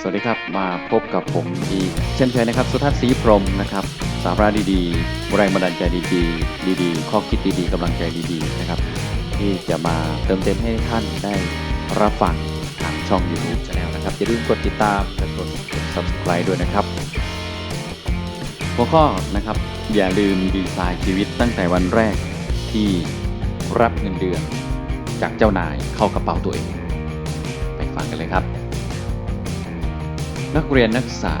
สวัสดีครับมาพบกับผมอีกเช่นเคยนะครับ สุทัศน์ศรีพรมนะครับ สาระดีๆ แรงบันดาลใจดีๆ ดีๆ ข้อคิดดีๆกำลังใจดีๆนะครับ ที่จะมาเติมเต็มให้ท่านได้รับฟังทางช่อง YouTube Channel นะครับอย่าลืมกดติดตามและกด subscribe ด้วยนะครับ หัวข้อนะครับ อย่าลืมดีไซน์ชีวิตตั้งแต่วันแรกที่รับเงินเดือน จากเจ้านายเข้ากระเป๋าตัวเอง ไปฟังกันเลยครับ นักเรียนนักศึกษา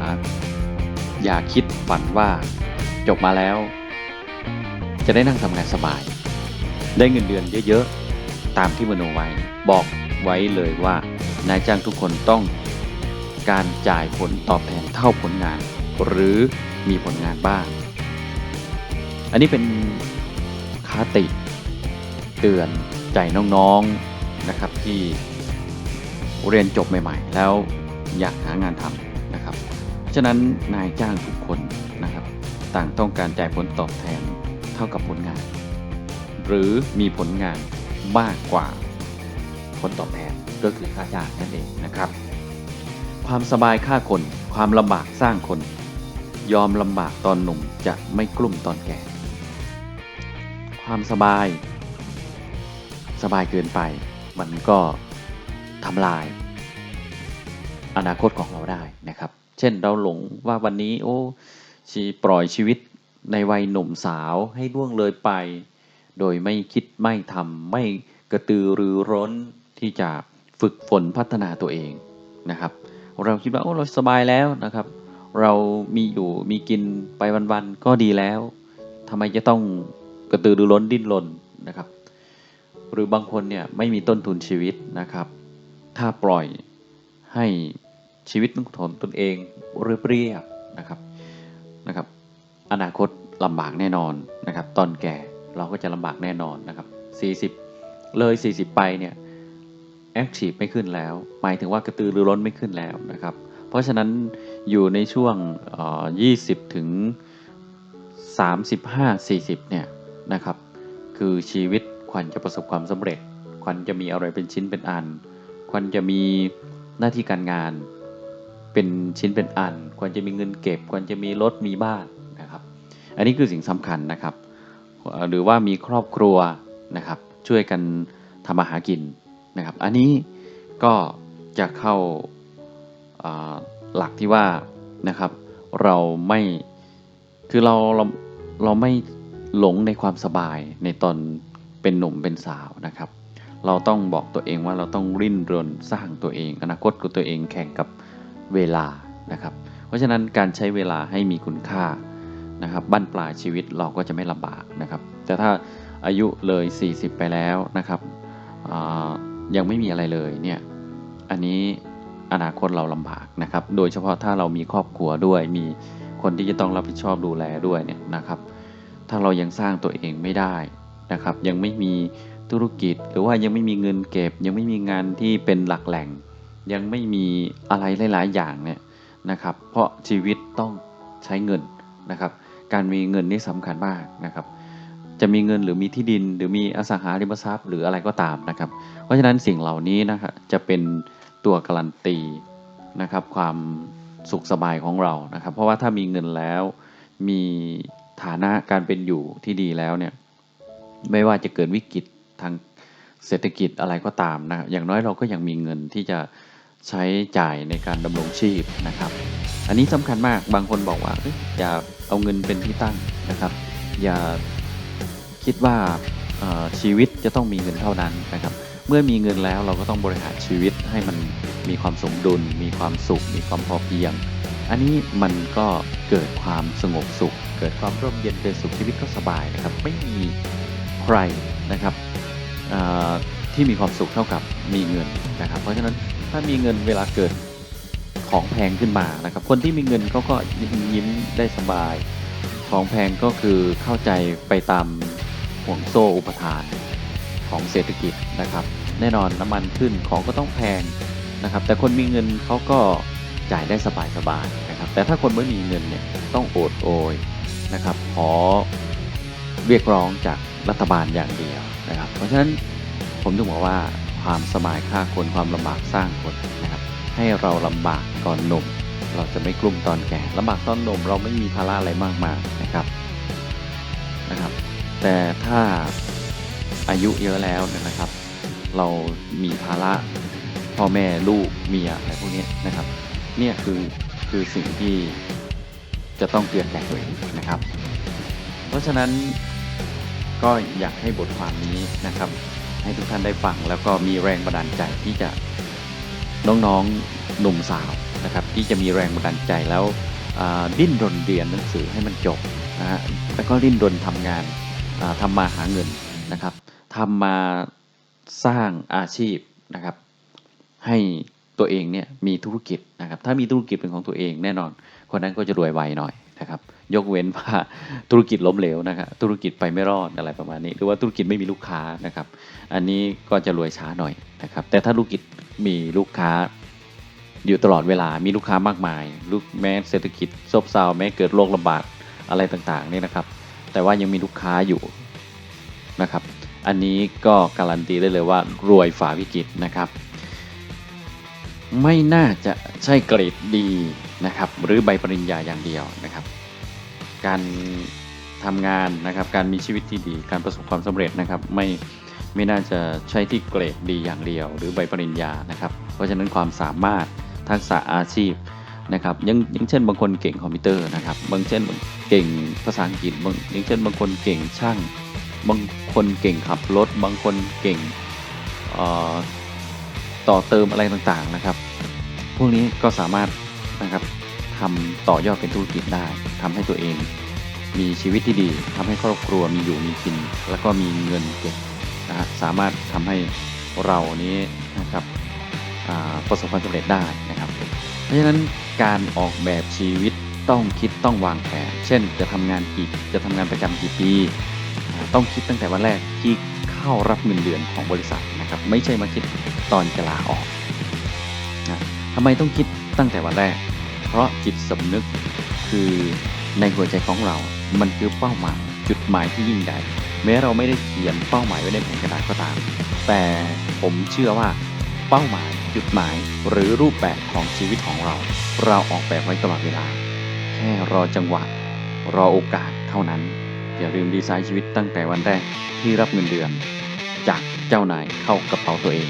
อย่าคิดฝันว่า จบมาแล้ว จะได้นั่งทำงานสบาย ได้เงินเดือนเยอะๆ ตามที่มโนไว้ บอกไว้เลยว่านายจ้างทุกคนต้องการจ่ายผลตอบแทนเท่าผลงาน หรือมีผลงานบ้าง อันนี้เป็นคาติ เตือนใจน้องๆนะครับที่เรียนจบใหม่ ๆ แล้ว อยากหางานทำนะครับ ฉะนั้นนายจ้างทุกคนนะครับ ต่างต้องการจ่ายผลตอบแทนเท่ากับผลงาน หรือมีผลงานมากกว่าผลตอบแทนก็คือค่าจ้างนั่นเองนะครับ ความสบายฆ่าคน ความลำบากสร้างคน ยอมลำบากตอนหนุ่มจะไม่กลุ่มตอนแก่ ความสบาย สบายเกินไป มันก็ทำลาย อนาคตของเราได้นะครับ เช่นเราหลงว่าวันนี้โอ้ชีปล่อยชีวิตในวัยหนุ่มสาวให้ล่วงเลยไป โดยไม่คิดไม่ทำไม่กระตือรือร้นที่จะฝึกฝนพัฒนาตัวเองนะครับ เราคิดว่าโอ้เราสบายแล้วนะครับ เรามีอยู่มีกินไปวันๆก็ดีแล้วทำไมจะต้องกระตือรือร้นดิ้นรนนะครับ หรือบางคนเนี่ยไม่มีต้นทุนชีวิตนะครับ ถ้าปล่อยให้ ชีวิตของตนเองเรียบๆนะครับนะครับ อนาคตลำบากแน่นอนนะครับ ตอนแก่เราก็จะลำบากแน่นอนนะครับ 40 เลย 40 ไปเนี่ยแอคทีฟไม่ขึ้นแล้ว หมายถึงว่ากระตือรือร้นไม่ขึ้นแล้วนะครับ เพราะฉะนั้นอยู่ในช่วงเอ่อ20 ถึง 35 40 เนี่ยนะครับ คือชีวิตควันจะประสบความสำเร็จควันจะมีอะไรเป็นชิ้นเป็นอันควันจะมีหน้าที่การงาน เป็นชิ้นเป็นอัน ควรจะมีเงินเก็บ ควรจะมีรถมีบ้านนะครับ อันนี้คือสิ่งสำคัญนะครับ หรือว่ามีครอบครัวนะครับ ช่วยกันทำมาหากินนะครับ อันนี้ก็จะเข้าาหลักที่ว่านะครับ เราไม่คือเราเราเราไม่หลงในความสบายในตอนเป็นหนุ่มเป็นสาวนะครับ เราต้องบอกตัวเองว่าเราต้องริ้นรนสร้างตัวเอง อนาคตของตัวเองแข่งกับ เวลานะครับ เพราะฉะนั้นการใช้เวลาให้มีคุณค่านะครับบั้นปลายชีวิตเราก็จะไม่ลำบากนะครับ แต่ถ้าอายุเลย 40 ไปแล้วนะครับยังไม่มีอะไรเลยเนี่ยอันนี้อนาคตเราลำบากนะครับ โดยเฉพาะถ้าเรามีครอบครัวด้วย มีคนที่จะต้องรับผิดชอบดูแลด้วยเนี่ยนะครับ ถ้าเรายังสร้างตัวเองไม่ได้นะครับ ยังไม่มีธุรกิจหรือว่ายังไม่มีเงินเก็บ ยังไม่มีงานที่เป็นหลักแหล่ง ยังไม่มีอะไรหลาย ๆ อย่างเนี่ยนะครับ เพราะชีวิตต้องใช้เงินนะครับ การมีเงินนี่สำคัญมากนะครับ จะมีเงินหรือมีที่ดิน หรือมีอสังหาริมทรัพย์ หรืออะไรก็ตามนะครับ เพราะฉะนั้นสิ่งเหล่านี้นะครับจะเป็นตัวการันตีนะครับ ความสุขสบายของเรานะครับ เพราะว่าถ้ามีเงินแล้วมีฐานะการเป็นอยู่ที่ดีแล้วเนี่ยไม่ว่าจะเกิดวิกฤตทางเศรษฐกิจอะไรก็ตามนะ อย่างน้อยเราก็ยังมีเงินที่จะ ใช้จ่ายในการดำรงชีพนะครับ อันนี้สำคัญมากบางคนบอกว่าอย่าเอาเงินเป็นที่ตั้งนะครับ อย่าคิดว่าชีวิตจะต้องมีเงินเท่านั้นนะครับ เมื่อมีเงินแล้วเราก็ต้องบริหารชีวิตให้มันมีความสมดุล มีความสุข มีความพอเพียง อันนี้มันก็เกิดความสงบสุข เกิดความร่มเย็นเป็นสุขชีวิตก็สบายนะครับ ไม่มีใครนะครับที่มีความสุขเท่ากับมีเงินนะครับ เพราะฉะนั้น ถ้ามีเงินเวลาเกิดของแพงขึ้นมานะครับ คนที่มีเงินเขาก็ยิ้มได้สบาย ของแพงก็คือเข้าใจไปตามห่วงโซ่อุปทานของเศรษฐกิจนะครับ แน่นอนน้ำมันขึ้นของก็ต้องแพงนะครับ แต่คนมีเงินเขาก็จ่ายได้สบายๆนะครับ แต่ถ้าคนไม่มีเงินเนี่ยต้องโอดโอยนะครับ ขอเรียกร้องจากรัฐบาลอย่างเดียวนะครับ เพราะฉะนั้นผมถึงบอกว่า ความสบายฆ่าคนความลำบากสร้างคนนะครับ ให้เราลำบากก่อนหนุ่ม เราจะไม่กลุ้มตอนแก่ลำบากตอนหนุ่มเราไม่มีภาระอะไรมากมายนะครับนะครับ แต่ถ้าอายุเยอะแล้วนะครับ เรามีภาระพ่อแม่ลูกเมียอะไรพวกนี้นะครับ เนี่ยคือคือสิ่งที่จะต้องเตือนแก่ตัวเองนะครับ เพราะฉะนั้นก็อยากให้บทความนี้นะครับ ให้ทุกท่านได้ฟัง แล้วก็มีแรงบันดาลใจที่จะน้องๆหนุ่มสาวนะครับที่จะมีแรงบันดาลใจแล้วอ่าดิ้นรนเรียนหนังสือให้มันจบนะฮะแล้วก็ดิ้นรนทำงานอ่าทำมาหาเงินนะครับทำมาสร้างอาชีพนะครับ ให้ตัวเองเนี่ยมีธุรกิจนะครับ ถ้ามีธุรกิจเป็นของตัวเองแน่นอน คนนั้นก็จะรวยไวหน่อย นะครับยกเว้นว่าธุรกิจล้มเหลวนะครับธุรกิจไปไม่รอดอะไรประมาณนี้ หรือว่าธุรกิจไม่มีลูกค้านะครับ อันนี้ก็จะรวยช้าหน่อยนะครับ แต่ถ้าธุรกิจมีลูกค้าอยู่ตลอดเวลามีลูกค้ามากมายลูกแม้เศรษฐกิจซบเซาแม้เกิดโรคระบาดอะไรต่างๆนี่นะครับ แต่ว่ายังมีลูกค้าอยู่นะครับ อันนี้ก็การันตีได้เลยว่ารวยฝ่าวิกฤตนะครับ ไม่น่าจะใช่เกรดดีนะครับหรือใบปริญญาอย่างเดียวนะครับ การทำงานนะครับการมีชีวิตที่ดีการประสบความสำเร็จนะครับไม่ไม่น่าจะใช่ที่เกรดดีอย่างเดียว หรือใบปริญญานะครับ เพราะฉะนั้นความสามารถทักษะอาชีพนะครับยังยังเช่นบางคนเก่งคอมพิวเตอร์นะครับบางเช่นเก่งภาษาอังกฤษบางย่างเช่นบางคนเก่งช่าง บางคนเก่งขับรถ บางคนเก่งเอ่อ ต่อเติมอะไรต่างๆนะครับ พวกนี้ก็สามารถนะครับทำต่อยอดเป็นธุรกิจได้ทำให้ตัวเอง มีชีวิตที่ดีทำให้ครอบครัวมีอยู่มีกิน แล้วก็มีเงินเก็บนะฮะสามารถทำให้เรานี้นะครับประสบความสำเร็จได้นะครับ เพราะฉะนั้นการออกแบบชีวิตต้องคิดต้องวางแผน เช่น จะทำงานกี่จะทำงานประจำกี่ปี ต้องคิดตั้งแต่วันแรกที่เข้ารับเงินเดือนของบริษัท นะครับไม่ใช่มาคิดตอนจะลาออกนะทำไมต้องคิดตั้งแต่วันแรก เพราะจิตสำนึกคือในหัวใจของเรา มันคือเป้าหมายจุดหมายที่ยิ่งใหญ่แม้เราไม่ได้เขียนเป้าหมายไว้ในแผ่นกระดาษก็ตาม แต่ผมเชื่อว่า เป้าหมายจุดหมายหรือรูปแบบของชีวิตของเรา เราออกแบบไว้ตลอดเวลา แค่รอจังหวะ รอโอกาสเท่านั้น อย่าลืมดีไซน์ชีวิตตั้งแต่วันแรกที่รับเงินเดือน จาก เจ้านายเข้ากระเป๋าตัวเอง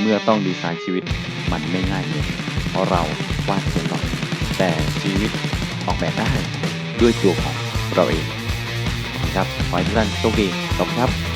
เมื่อต้องดีไซน์ชีวิตมันไม่ง่ายเลยเพราะเราวาดเขียนหรอกแต่ชีวิตออกแบบได้ด้วยตัวของเราเองขอบคุณครับขอให้ทุกท่านโชคดีขอบคุณครับ